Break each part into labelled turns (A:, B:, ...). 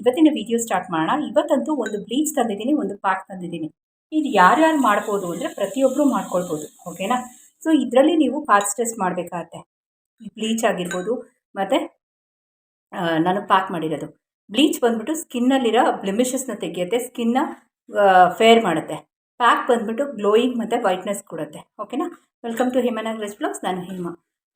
A: ಇವತ್ತಿನ video start ಮಾಡೋಣ. ಇವತ್ತಂತೂ ಒಂದು ಬ್ಲೀಚ್ ತಂದಿದ್ದೀನಿ, ಒಂದು ಪ್ಯಾಕ್ ತಂದಿದ್ದೀನಿ. ಇದು ಯಾರ್ಯಾರು ಮಾಡ್ಬೋದು ಅಂದರೆ ಪ್ರತಿಯೊಬ್ಬರು ಮಾಡ್ಕೊಳ್ಬೋದು. ಓಕೆನಾ ಸೊ ಇದರಲ್ಲಿ ನೀವು ಪ್ಯಾಚ್ ಟೆಸ್ಟ್ ಮಾಡಬೇಕಾಗತ್ತೆ. ಬ್ಲೀಚ್ ಆಗಿರ್ಬೋದು, ಮತ್ತು ನಾನು ಪ್ಯಾಕ್ ಮಾಡಿರೋದು. ಬ್ಲೀಚ್ ಬಂದ್ಬಿಟ್ಟು ಸ್ಕಿನ್ನಲ್ಲಿರೋ ಬ್ಲಿಮಿಷಸ್ನ ತೆಗೆಯುತ್ತೆ. ಸ್ಕಿನ್ನ ಫೇರ್ ಮಾಡುತ್ತೆ. ಪ್ಯಾಕ್ ಬಂದ್ಬಿಟ್ಟು ಗ್ಲೋಯಿಂಗ್ ಮತ್ತು ವೈಟ್ನೆಸ್ ಕೊಡುತ್ತೆ. ಓಕೆನಾ ವೆಲ್ಕಮ್ ಟು ಹೇಮನಾಗ್ರೆಸ್ ಬ್ಲಾಗ್ಸ್ ನಾನು ಹೇಮ.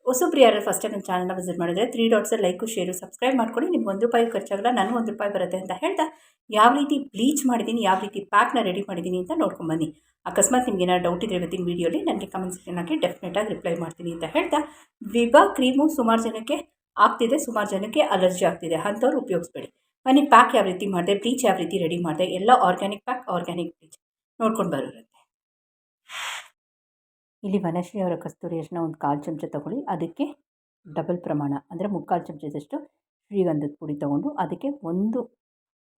A: ಹೊಸಬ್ರು ಫಸ್ಟ್ ಟೈಮ್ ನನ್ನ ಚಾನಲ್ನ ವಿಸಿಟ್ ಮಾಡಿದ್ರೆ ತ್ರೀ ಡಾಟ್ಸಲ್ಲಿ ಲೈಕು ಶೇರು ಸಬ್ಸ್ಕ್ರೈಬ್ ಮಾಡ್ಕೊಂಡು ನಿಮ್ಗೆ ಒಂದು ರೂಪಾಯಿ ಖರ್ಚಾಗಲ್ಲ, ನಾನು ಒಂದು ರೂಪಾಯಿ ಬರುತ್ತೆ ಅಂತ ಹೇಳ್ತಾ ಯಾವ ರೀತಿ ಬ್ಲೀಚ್ ಮಾಡಿದ್ದೀನಿ, ಯಾವ ರೀತಿ ಪ್ಯಾಕ್ನ ರೆಡಿ ಮಾಡಿದ್ದೀನಿ ಅಂತ ನೋಡ್ಕೊಂಬನ್ನಿ ಅಕಸ್ಮಾತ್ ನಿಮ್ಗೆ ಏನಾದ್ರು ಡೌಟ್ ಇದ್ರೆ ಇವತ್ತಿನ ವೀಡಿಯೋಲಿ ನನಗೆ ಕಮೆಂಟ್ ಸೆಕ್ಷನ್ ಹಾಕಿ ಡೆಫಿನೆಟಾಗಿ ರಿಪ್ಲೈ ಮಾಡ್ತೀನಿ ಅಂತ ಹೇಳ್ತಾ. ವಿಭಾ ಕ್ರೀಮು ಸುಮಾರು ಜನಕ್ಕೆ ಆಗ್ತಿದೆ, ಸುಮಾರು ಜನಕ್ಕೆ ಅಲರ್ಜಿ ಆಗ್ತಿದೆ, ಅಂಥವ್ರು ಉಪಯೋಗಿಸ್ಬೇಡಿ. ಬನ್ನಿ ಪ್ಯಾಕ್ ಯಾವ ರೀತಿ ಮಾಡಿದೆ ಬ್ಲೀಚ್ ಯಾವ ರೀತಿ ರೆಡಿ ಮಾಡಿದೆ, ಎಲ್ಲ ಆರ್ಗ್ಯಾನಿಕ್ ಪ್ಯಾಕ್ ಆರ್ಗ್ಯಾನಿಕ್ ಬ್ಲೀಚ್ ನೋಡ್ಕೊಂಡು ಬರೋರಂತೆ. ಇಲ್ಲಿ ವನಶ್ರೀ ಅವರ ಕಸ್ತೂರಿ ಅರಿಶಿನ ಒಂದು ಕಾಲು ಚಮಚ ತಗೊಳ್ಳಿ. ಅದಕ್ಕೆ ಡಬಲ್ ಪ್ರಮಾಣ, ಅಂದರೆ ಮುಕ್ಕಾಲು ಚಮಚದಷ್ಟು ಶ್ರೀಗಂಧದ ಪುಡಿ ತೊಗೊಂಡು ಅದಕ್ಕೆ ಒಂದು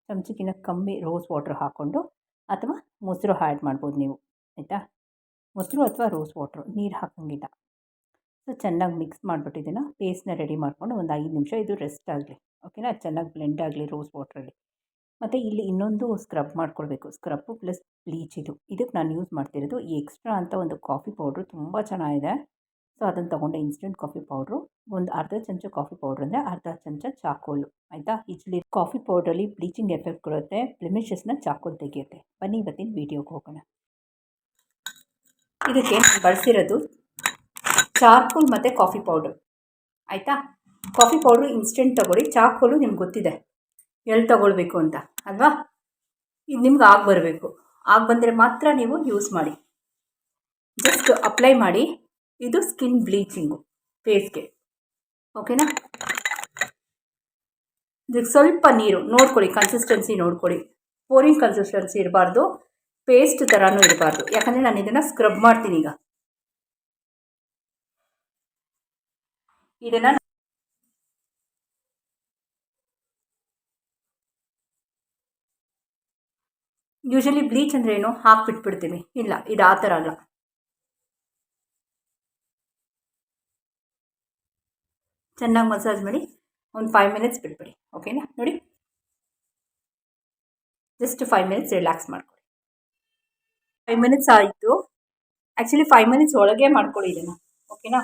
A: ಚಮಚಕ್ಕಿಂತ ಕಮ್ಮಿ ರೋಸ್ ವಾಟ್ರ್ ಹಾಕ್ಕೊಂಡು ಅಥವಾ ಮೊಸರು ಆ್ಯಡ್ ಮಾಡ್ಬೋದು ನೀವು, ಆಯಿತಾ? ಮೊಸರು ಅಥವಾ ರೋಸ್ ವಾಟ್ರು ನೀರು ಹಾಕೋಂಗಿಲ್ಲ. ಸೊ ಚೆನ್ನಾಗಿ ಮಿಕ್ಸ್ ಮಾಡಿಬಿಟ್ಟು ಇದನ್ನು ಪೇಸ್ಟ್ನ ರೆಡಿ ಮಾಡಿಕೊಂಡು ಒಂದು ಐದು ನಿಮಿಷ ಇದು ರೆಸ್ಟ್ ಆಗಲಿ. ಓಕೆನಾ ಚೆನ್ನಾಗಿ ಬ್ಲೆಂಡ್ ಆಗಲಿ ರೋಸ್ ವಾಟ್ರಲ್ಲಿ ಮತ್ತು ಇಲ್ಲಿ ಇನ್ನೊಂದು ಸ್ಕ್ರಬ್ ಮಾಡ್ಕೊಳ್ಬೇಕು. ಸ್ಕ್ರಬ್ಬು ಪ್ಲಸ್ ಬ್ಲೀಚ್ ಇದು. ಇದಕ್ಕೆ ನಾನು ಯೂಸ್ ಮಾಡ್ತಿರೋದು ಈ ಎಕ್ಸ್ಟ್ರಾ ಅಂತ ಒಂದು ಕಾಫಿ ಪೌಡ್ರು ತುಂಬ ಚೆನ್ನಾಗಿದೆ. ಸೊ ಅದನ್ನು ತೊಗೊಂಡೆ ಇನ್ಸ್ಟೆಂಟ್ ಕಾಫಿ ಪೌಡ್ರು ಒಂದು ಅರ್ಧ ಚಮಚ ಕಾಫಿ ಪೌಡ್ರ್ ಅಂದರೆ ಅರ್ಧ ಚಮಚ ಚಾಕೋಲು ಆಯಿತಾ? ಇಚ್ಲಿ ಕಾಫಿ ಪೌಡ್ರಲ್ಲಿ ಬ್ಲೀಚಿಂಗ್ ಎಫೆಕ್ಟ್ ಕೊಡುತ್ತೆ ಪ್ಲಿಮಿಷಸ್ನ ಚಾಕೋಲ್ ತೆಗೆಯುತ್ತೆ. ಬನ್ನಿ ಇವತ್ತಿನ ವೀಡಿಯೋಗೆ ಹೋಗೋಣ. ಇದಕ್ಕೆ ಬಳಸಿರೋದು ಚಾರ್ಕೋಲ್ ಮತ್ತು ಕಾಫಿ ಪೌಡ್ರ್ ಆಯಿತಾ? ಕಾಫಿ ಪೌಡ್ರು ಇನ್ಸ್ಟೆಂಟ್ ತೊಗೊಳ್ಳಿ. ಚಾಕೋಲು ನಿಮ್ಗೆ ಗೊತ್ತಿದೆ. ಎಲ್ಲಿ ತಗೊಳ್ಬೇಕು ಅಂತ, ಅಲ್ವಾ? ಇದು ನಿಮ್ಗೆ ಆಗಿ ಬರಬೇಕು. ಆಗ ಬಂದರೆ ಮಾತ್ರ ನೀವು ಯೂಸ್ ಮಾಡಿ. ಜಸ್ಟ್ ಅಪ್ಲೈ ಮಾಡಿ. ಇದು ಸ್ಕಿನ್ ಬ್ಲೀಚಿಂಗು ಫೇಸ್ಗೆ. ಓಕೆನಾ? ಇದಕ್ಕೆ ಸ್ವಲ್ಪ ನೀರು ನೋಡ್ಕೊಳ್ಳಿ ಕನ್ಸಿಸ್ಟೆನ್ಸಿ ನೋಡ್ಕೊಳ್ಳಿ. ಪೋರಿಂಗ್ ಕನ್ಸಿಸ್ಟೆನ್ಸಿ ಇರಬಾರ್ದು, ಪೇಸ್ಟ್ ಥರನೂ ಇರಬಾರ್ದು. ಯಾಕಂದರೆ ನಾನು ಇದನ್ನು ಸ್ಕ್ರಬ್ ಮಾಡ್ತೀನಿ ಈಗ. ಇದನ್ನು ಯೂಶಲಿ ಬ್ಲೀಚ್ ಅಂದರೆ ಏನು? ಹಾಕ್ಬಿಟ್ಬಿಡ್ತೀವಿ ಇಲ್ಲ, ಇದು ಆ ಥರ ಅಲ್ಲ. ಚೆನ್ನಾಗಿ ಮಸಾಜ್ ಮಾಡಿ ಒಂದು ಫೈವ್ ಮಿನಿಟ್ಸ್ ಬಿಟ್ಬಿಡಿ ಓಕೆನಾ ನೋಡಿ. ಜಸ್ಟ್ ಫೈವ್ ಮಿನಿಟ್ಸ್ ರಿಲ್ಯಾಕ್ಸ್ ಮಾಡ್ಕೊಳ್ಳಿ. ಫೈವ್ ಮಿನಿಟ್ಸ್ ಆಯಿತು. ಆ್ಯಕ್ಚುಲಿ ಫೈವ್ ಮಿನಿಟ್ಸ್ ಒಳಗೆ ಮಾಡ್ಕೊಳ್ಳಿ ಇದನ್ನು ಓಕೆನಾ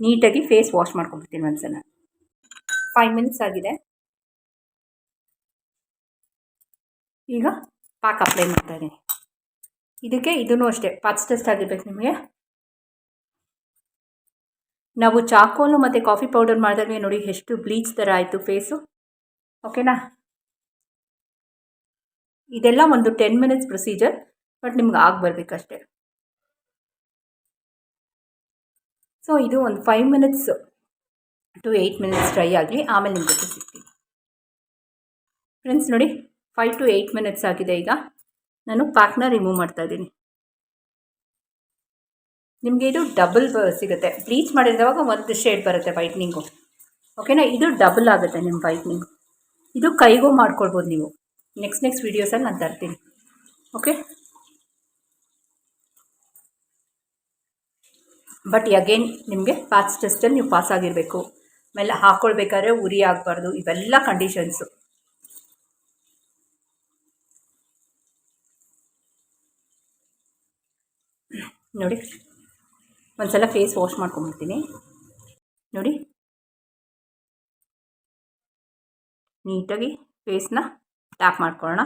A: ನೀಟಾಗಿ ಫೇಸ್ ವಾಶ್ ಮಾಡ್ಕೊಂಡ್ಬಿಡ್ತೀನಿ ಒಂದ್ಸಲ ಫೈವ್ ಮಿನಿಟ್ಸ್ ಆಗಿದೆ. ಈಗ ಪ್ಯಾಕ್ ಅಪ್ಲೈ ಮಾಡ್ತಾ ಇದ್ದೀನಿ. ಇದಕ್ಕೆ ಇದೂ ಅಷ್ಟೇ ಪಾಚ್ ಟೆಸ್ಟ್ ಆಗಿರ್ಬೇಕು ನಿಮಗೆ. ನಾವು ಚಾಕೋಲು ಮತ್ತು ಕಾಫಿ ಪೌಡರ್ ಮಾಡಿದಾಗ ನೋಡಿ ಎಷ್ಟು ಬ್ಲೀಚ್ ಥರ ಆಯಿತು ಫೇಸು ಓಕೆನಾ ಇದೆಲ್ಲ ಒಂದು ಟೆನ್ ಮಿನಿಟ್ಸ್ ಪ್ರೊಸೀಜರ್ ಬಟ್ ನಿಮ್ಗೆ ಆಗಿ ಬರಬೇಕಷ್ಟೇ. ಸೊ ಇದು ಒಂದು five minutes to eight minutes fry ಆಗಲಿ, ಆಮೇಲೆ ನಿಮ್ಮ ಜೊತೆ ಸಿಗ್ತೀನಿ. ಫ್ರೆಂಡ್ಸ್ ನೋಡಿ ಫೈವ್ ಟು ಏಯ್ಟ್ ಮಿನಿಟ್ಸ್ ಆಗಿದೆ ಈಗ. ನಾನು ಪ್ಯಾಕ್ನ ರಿಮೂವ್ ಮಾಡ್ತಾ ಇದ್ದೀನಿ. ನಿಮಗೆ ಇದು ಡಬಲ್ ಸಿಗುತ್ತೆ. ಬ್ಲೀಚ್ ಮಾಡಿದಾಗ ಒಂದು ಶೇಡ್ ಬರುತ್ತೆ ವೈಟ್ನಿಂಗು ಓಕೆನಾ ಇದು ಡಬಲ್ ಆಗುತ್ತೆ ನಿಮ್ಮ ವೈಟ್ನಿಂಗ್ ಇದು ಕೈಗೂ ಮಾಡ್ಕೊಳ್ಬೋದು ನೀವು. ನೆಕ್ಸ್ಟ್ ನೆಕ್ಸ್ಟ್ ವೀಡಿಯೋಸಲ್ಲಿ ನಾನು ತರ್ತೀನಿ. ಓಕೆ ಬಟ್ ಅಗೇನ್ ನಿಮಗೆ ಪಾಸ್ ಟೆಸ್ಟಲ್ಲಿ ನೀವು ಪಾಸ್ ಆಗಿರಬೇಕು. ಆಮೇಲೆ ಹಾಕ್ಕೊಳ್ಬೇಕಾದ್ರೆ ಉರಿ ಆಗಬಾರ್ದು. ಇವೆಲ್ಲ ಕಂಡೀಷನ್ಸು ನೋಡಿ, ಒಂದ್ಸಲ ಫೇಸ್ ವಾಶ್ ಮಾಡ್ಕೊಂಬಿಡ್ತೀನಿ. ನೋಡಿ. ನೀಟಾಗಿ ಫೇಸ್ನ ಟ್ಯಾಪ್ ಮಾಡ್ಕೊಳ್ಳೋಣ.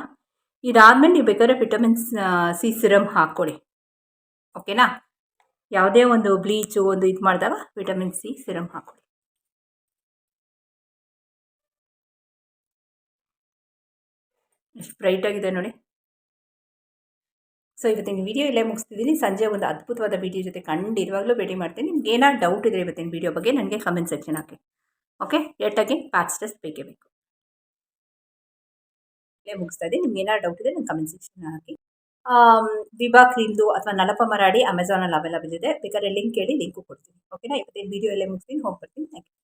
A: ಇದಾದಮೇಲೆ ನೀವು ಬೇಕಾದ್ರೆ ವಿಟಮಿನ್ಸ್ ಸಿ ಸಿರಮ್ ಹಾಕ್ಕೊಳ್ಳಿ. ಓಕೆನಾ ಯಾವುದೇ ಒಂದು ಬ್ಲೀಚು ಒಂದು ಇದು ಮಾಡಿದಾಗ ವಿಟಮಿನ್ ಸಿ ಸಿರಮ್ ಹಾಕೊಳ್ಳಿ ಎಷ್ಟು ಬ್ರೈಟಾಗಿದೆ ನೋಡಿ. ಸೊ ಇವತ್ತಿನ ವಿಡಿಯೋ ಇಲ್ಲೇ ಮುಗಿಸ್ತಿದ್ದೀನಿ. ಸಂಜೆ ಒಂದು ಅದ್ಭುತವಾದ ವಿಡಿಯೋ ಜೊತೆ ಖಂಡಿತವಾಗ್ಲೂ ಭೇಟಿ ಮಾಡ್ತೀನಿ. ನಿಮ್ಗೆ ಏನಾದ್ರು ಡೌಟ್ ಇದ್ರೆ ಇವತ್ತಿನ ವಿಡಿಯೋ ಬಗ್ಗೆ ನನಗೆ ಕಮೆಂಟ್ ಸೆಕ್ಷನ್ ಹಾಕಿ. ಓಕೆ ಎಟ್ಟಾಗಿ ಪ್ಯಾಚ್ ಟೆಸ್ಟ್ ಬೇಕೇ ಬೇಕು. ಇಲ್ಲೇ ಮುಗಿಸ್ತಾ ಇದ್ದೀನಿ. ನಿಮ್ಗೆ ಏನಾದ್ರು ಡೌಟ್ ಇದೆ ನಿಮ್ಗೆ ಕಮೆಂಟ್ ಸೆಕ್ಷನ್ ಹಾಕಿ. ವಿಭಾ ಕ್ರೀಮ್ದು ಅಥವಾ ನಲಪ ಮರಾಡಿ ಅಮೆಝಾನಲ್ಲಿ ಅವೈಲಬಲ್ ಇದೆ. ಬೇಕಾದ್ರೆ ಲಿಂಕ್ ಹೇಳಿ ಲಿಂಕು ಕೊಡ್ತೀನಿ. ಓಕೆನಾ ಇವತ್ತಿನ ವೀಡಿಯೋ ಎಲ್ಲೇ ಮುಗಿಸ್ತೀನಿ, ಹೋಗ್ಬರ್ತೀನಿ. Thank you